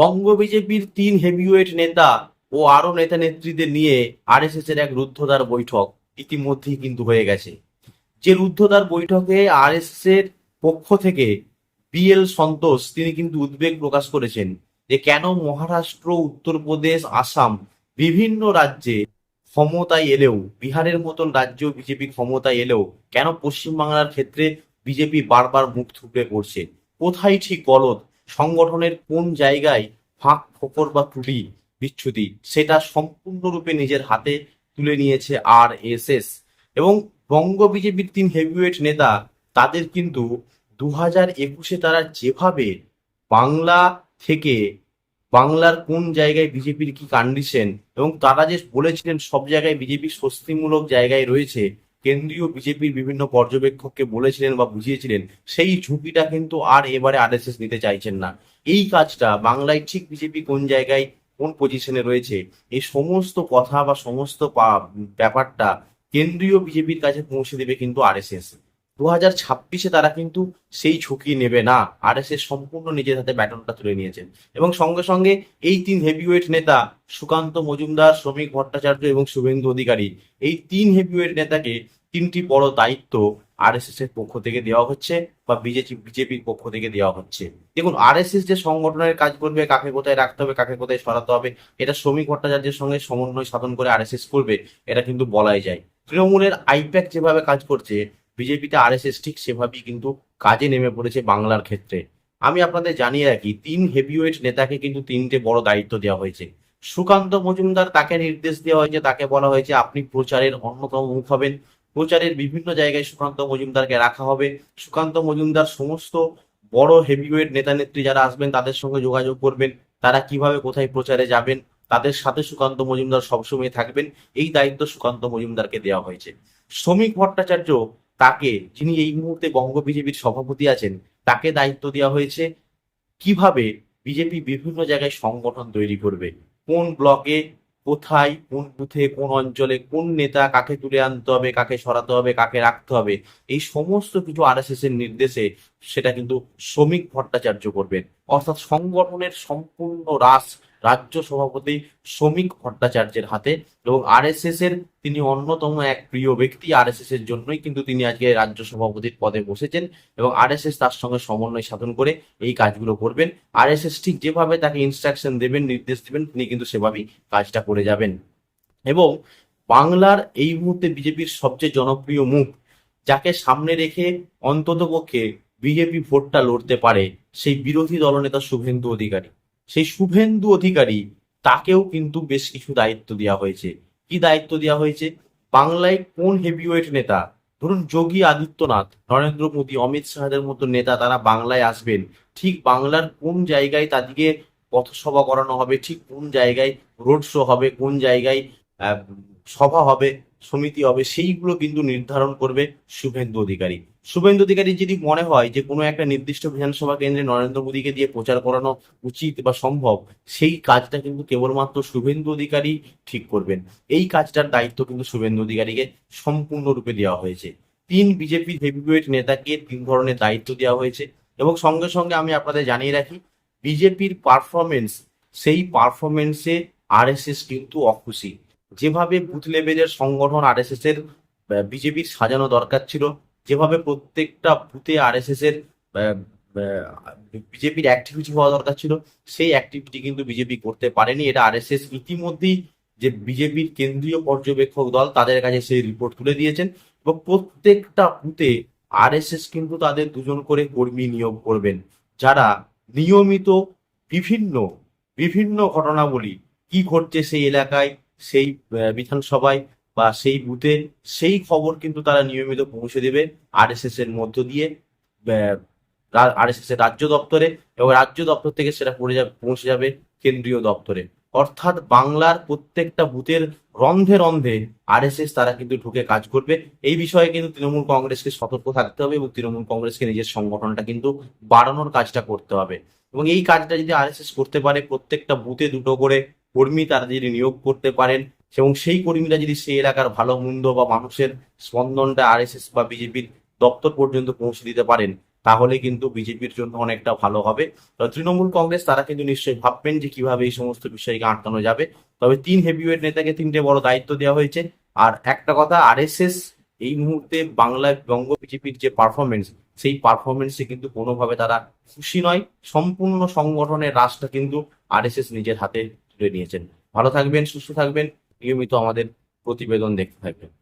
বঙ্গ বিজেপির তিন হেভিওয়েট নেতা ও আরও নেতা নেত্রীদের নিয়ে আরএসএস এর এক রুদ্ধদ্বার বৈঠক ইতিমধ্যেই কিন্তু হয়ে গেছে। যে রুদ্ধদ্বার বৈঠকে আরএসএস এর পক্ষ থেকে বিএল সন্তোষ তিনি কিন্তু উদ্বেগ প্রকাশ করেছেন যে কেন মহারাষ্ট্র, উত্তরপ্রদেশ, আসাম বিভিন্ন রাজ্যে ক্ষমতায় এলেও, বিহারের মতন রাজ্য বিজেপি ক্ষমতায় এলেও কেন পশ্চিমবাংলার ক্ষেত্রে বিজেপি বারবার মুখ থুবড়ে পড়ছে? কোথায় ঠিক গলদ? সংগঠনের কোন জায়গায় ফাঁক, ফোকর বা ত্রুটি, বিচ্ছুতি, সেটা সম্পূর্ণরূপে নিজের হাতে তুলে নিয়েছে আর এস এস এবং বঙ্গ বিজেপির তিন হেভিওয়েট নেতা, তাদের কিন্তু দু হাজার একুশে তারা যেভাবে বাংলা থেকে বাংলার কোন জায়গায় বিজেপির কি কন্ডিশন এবং তারা যে বলেছিলেন সব জায়গায় বিজেপি স্বস্তিমূলক জায়গায় রয়েছে কেন্দ্রীয় বিজেপির বিভিন্ন পর্যবেক্ষককে বলেছিলেন বা বুঝিয়েছিলেন, সেই ঝুঁকিটা কিন্তু আর এবারে আরএসএস নিতে চাইছেন না। এই কাজটা বাংলায় ঠিক বিজেপি কোন জায়গায় কোন পজিশনে রয়েছে, এই সমস্ত কথা বা সমস্ত ব্যাপারটা কেন্দ্রীয় বিজেপির কাছে পৌঁছে দেবে কিন্তু আরএসএস দু হাজার ছাব্বিশে তারা কিন্তু সেই ঝুঁকি নেবে না। আর আরএসএস সম্পূর্ণ নিজের হাতে ব্যাটনটা তুলে নিয়েছেন। এবং সঙ্গে সঙ্গে এই তিন হেভিওয়েট নেতা সুকান্ত মজুমদার, শ্রমিক ভট্টাচার্য এবং শুভেন্দু অধিকারী, এই তিন হেভিওয়েট নেতাকে তিনটি বড় দায়িত্ব আর এস এর পক্ষ থেকে দেওয়া হচ্ছে বা বিজেপি, বিজেপির পক্ষ থেকে দেওয়া হচ্ছে। দেখুন আর এস এস যে সংগঠনের কাজ করবে, কাকে কোথায় রাখতে হবে, কাকে কোথায় সরাতে হবে, এটা শ্রমিক ভট্টাচার্যের সঙ্গে সমন্বয় সাধন করে আর এস এস করবে, এটা কিন্তু বলাই যায়। তৃণমূলের আইপ্যাক যেভাবে কাজ করছে বিজেপিতে আরএসএস ঠিক সেভাবেই কিন্তু কাজে নেমে পড়েছে বাংলার ক্ষেত্রে। আমি আপনাদের জানিয়ে রাখি, তিন হেভিওয়েট নেতাকে কিন্তু তিনটে বড় দায়িত্ব দেওয়া হয়েছে। সুকান্ত মজুমদার তাকে নির্দেশ দেওয়া হয়েছে, তাকে বলা হয়েছে আপনি প্রচারের অন্যতম মুখ হবেন। প্রচারের বিভিন্ন জায়গায় সুকান্ত মজুমদারকে রাখা হবে। সুকান্ত মজুমদার সমস্ত বড় হেভিওয়েট নেতা নেত্রী যারা আসবেন, তাদের সঙ্গে যোগাযোগ করবেন। তারা কীভাবে কোথায় প্রচারে যাবেন, তাদের সাথে সুকান্ত মজুমদার সবসময় থাকবেন। এই দায়িত্ব সুকান্ত মজুমদারকে দেওয়া হয়েছে। শ্রমিক ভট্টাচার্য তাকে, যিনি এই মুহূর্তে বঙ্গ বিজেপির সভাপতি আছেন, তাকে দায়িত্ব দেওয়া হয়েছে। কীভাবে বিজেপি বিভিন্ন জায়গায় সংগঠন তৈরি করবে? কোন ব্লকে, কোথায়, কোন বুথে, কোন অঞ্চলে, কোন নেতা কাকে তুলে আনতে হবে, কাকে সরাতে হবে, কাকে রাখতে হবে, এই সমস্ত কিছু আরএসএস এর নির্দেশে সেটা কিন্তু শ্রমিক ভট্টাচার্য করবেন। অর্থাৎ সংগঠনের সম্পূর্ণ রাস রাজ্য সভাপতি শ্রমিক ভট্টাচার্যের হাতে এবং আরএসএস এর তিনি অন্যতম এক প্রিয় ব্যক্তি। আরএসএস এর জন্যই কিন্তু তিনি আজকে রাজ্য সভাপতির পদে বসেছেন এবং আরএসএস তার সঙ্গে সমন্বয় সাধন করে এই কাজগুলো করবেন। আরএসএস ঠিক যেভাবে তাকে ইনস্ট্রাকশন দেবেন, নির্দেশ দেবেন, তিনি কিন্তু সেভাবেই কাজটা করে যাবেন। এবং বাংলার এই মুহূর্তে বিজেপির সবচেয়ে জনপ্রিয় মুখ, যাকে সামনে রেখে অন্তত পক্ষে বিজেপি ভোটটা লড়তে পারে, সেই বিরোধী দলনেতা শুভেন্দু অধিকারী। সেই শুভেন্দু অধিকারী, তাকেও কিন্তু বেশ কিছু দায়িত্ব দেওয়া হয়েছে। কি দায়িত্ব দেওয়া হয়েছে? বাংলায় কোন হেভিওয়েট নেতা, ধরুন যোগী আদিত্যনাথ, নরেন্দ্র মোদী, অমিত শাহের মতো নেতা তারা বাংলায় আসবেন, ঠিক বাংলার কোন জায়গায় তাদেরকে পথসভা করানো হবে, ঠিক কোন জায়গায় রোড শো হবে, কোন জায়গায় সভা হবে সমিতি হবে, সেইগুলো কিন্তু নির্ধারণ করবে শুভেন্দু অধিকারী। শুভেন্দু অধিকারী যদি মনে হয় যে কোনো একটা নির্দিষ্ট বিধানসভা কেন্দ্রে নরেন্দ্র মোদীকে দিয়ে প্রচার করানো উচিত বা সম্ভব, সেই কাজটা কিন্তু কেবলমাত্র শুভেন্দু অধিকারী ঠিক করবেন। এই কাজটার দায়িত্ব কিন্তু শুভেন্দু অধিকারীকে সম্পূর্ণরূপে দেওয়া হয়েছে। তিন বিজেপি হেভিওয়েট নেতাকে তিন ধরনের দায়িত্ব দেওয়া হয়েছে এবং সঙ্গে সঙ্গে আমি আপনাদের জানিয়ে রাখি, বিজেপির পারফরমেন্স সেই পারফরমেন্সে আরএসএস কিন্তু অখুশি। যেভাবে বুথ লেভেলের সংগঠন আরএসএস এর বিজেপির সাজানো দরকার ছিল, যেভাবে প্রত্যেকটা বুথে আরএসএস এর বিজেপির অ্যাক্টিভিটি হওয়া দরকার ছিল, সেই অ্যাক্টিভিটি কিন্তু বিজেপি করতে পারেনি। এটা আর আরএসএস ইতিমধ্যেই যে বিজেপির কেন্দ্রীয় পর্যবেক্ষক দল, তাদের কাছে সেই রিপোর্ট তুলে দিয়েছেন এবং প্রত্যেকটা বুথে আরএসএস কিন্তু তাদের দুজন করে কর্মী নিয়োগ করবেন, যারা নিয়মিত বিভিন্ন বিভিন্ন ঘটনাবলী, কি ঘটছে সেই এলাকায় সেই বিধানসভায় বা সেই বুথে সেই খবর কিন্তু তারা নিয়মিত পৌঁছে দেবে আরএসএস এর মধ্য দিয়ে আরএসএস এর রাজ্য দপ্তরে এবং রাজ্য দপ্তর থেকে সেটা পড়ে যাবে, পৌঁছে যাবে কেন্দ্রীয় দপ্তরে। অর্থাৎ বাংলার প্রত্যেকটা বুথের রন্ধে রন্ধে আরএসএস তারা কিন্তু ঢুকে কাজ করবে। এই বিষয়ে কিন্তু তৃণমূল কংগ্রেসকে সতর্ক থাকতে হবে এবং তৃণমূল কংগ্রেসকে নিজের সংগঠনটা কিন্তু বাড়ানোর কাজটা করতে হবে। এবং এই কাজটা যদি আরএসএস করতে পারে, প্রত্যেকটা বুথে দুটো করে কর্মী তারা যদি নিয়োগ করতে পারেন এবং সেই কর্মীরা যদি সেই এলাকার ভালো, মন্দ বা মানুষের স্পন্দনটা আরএসএস বা বিজেপির দপ্তর পর্যন্ত পৌঁছে দিতে পারেন, তাহলে কিন্তু বিজেপির জন্য অনেকটা ভালো হবে। তৃণমূল কংগ্রেস তারা কিন্তু নিশ্চয়ই ভাববেন যে কীভাবে এই সমস্ত বিষয়কে আটকানো যাবে। তবে তিন হেভিওয়েট নেতাকে তিনটে বড় দায়িত্ব দেওয়া হয়েছে। আর একটা কথা আরএসএস এই মুহূর্তে বাংলায় বঙ্গ বিজেপির যে পারফরমেন্স সেই পারফরমেন্সে কিন্তু কোনোভাবে তারা খুশি নয়। সম্পূর্ণ সংগঠনের রাশটা কিন্তু আরএসএস নিজের হাতে তুলে নিয়েছেন। ভালো থাকবেন সুস্থ থাকবেন। নিয়মিত আমাদের প্রতিবেদন দেখতে থাকবেন।